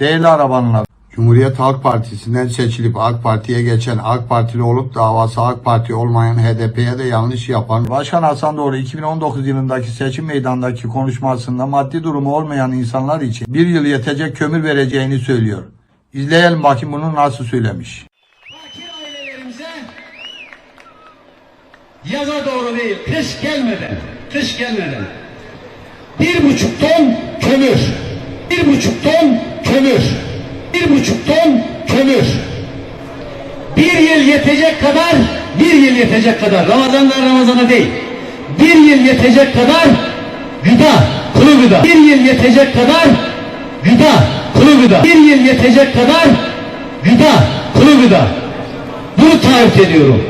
Değerli arabanlar. Cumhuriyet Halk Partisi'nden seçilip AK Parti'ye geçen AK Partili olup davası AK Parti olmayan HDP'ye de yanlış yapan Başkan Hasan Doğru 2019 yılındaki seçim meydanındaki konuşmasında maddi durumu olmayan insanlar için bir yıl yetecek kömür vereceğini söylüyor. İzleyelim bakayım bunu nasıl söylemiş. Fakir ailelerimize yaza doğru değil, kış gelmeden, kış gelmeden bir buçuk ton kömür, bir buçuk ton kömür, bir buçuk ton kömür. Bir yıl yetecek kadar, bir yıl yetecek kadar, Ramazan'dan Ramazan'a değil, bir yıl yetecek kadar gıda, kuru gıda, bir yıl yetecek kadar gıda, kuru gıda, bir yıl yetecek kadar gıda, kuru gıda. Bunu taahhüt ediyorum.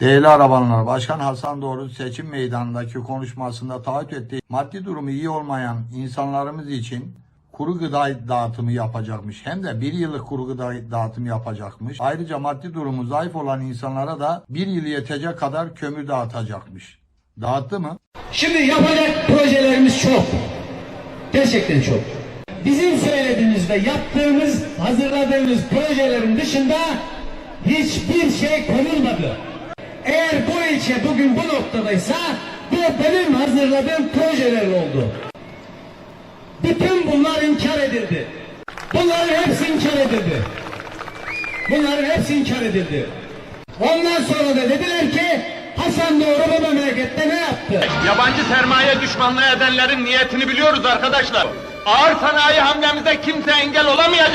Değerli arabanlar, Başkan Hasan Doğru seçim meydanındaki konuşmasında taahhüt ettiği maddi durumu iyi olmayan insanlarımız için kuru gıda dağıtımı yapacakmış. Hem de bir yıllık kuru gıda dağıtımı yapacakmış. Ayrıca maddi durumu zayıf olan insanlara da bir yıl yetecek kadar kömür dağıtacakmış. Dağıttı mı? Şimdi yapacak projelerimiz çok. Gerçekten çok. Bizim söylediğimiz ve yaptığımız, hazırladığımız projelerin dışında hiçbir şey konulmadı. Eğer bu ilçe bugün bu noktadaysa bu benim hazırladığım projeler oldu. Edildi. Bunların hepsi inkar edildi. Bunların hepsi inkar edildi. Ondan sonra da dediler ki Hasan Doğru bu memlekette ne yaptı? Yabancı sermaye düşmanlığı edenlerin niyetini biliyoruz arkadaşlar. Ağır sanayi hamlemize kimse engel olamayacak.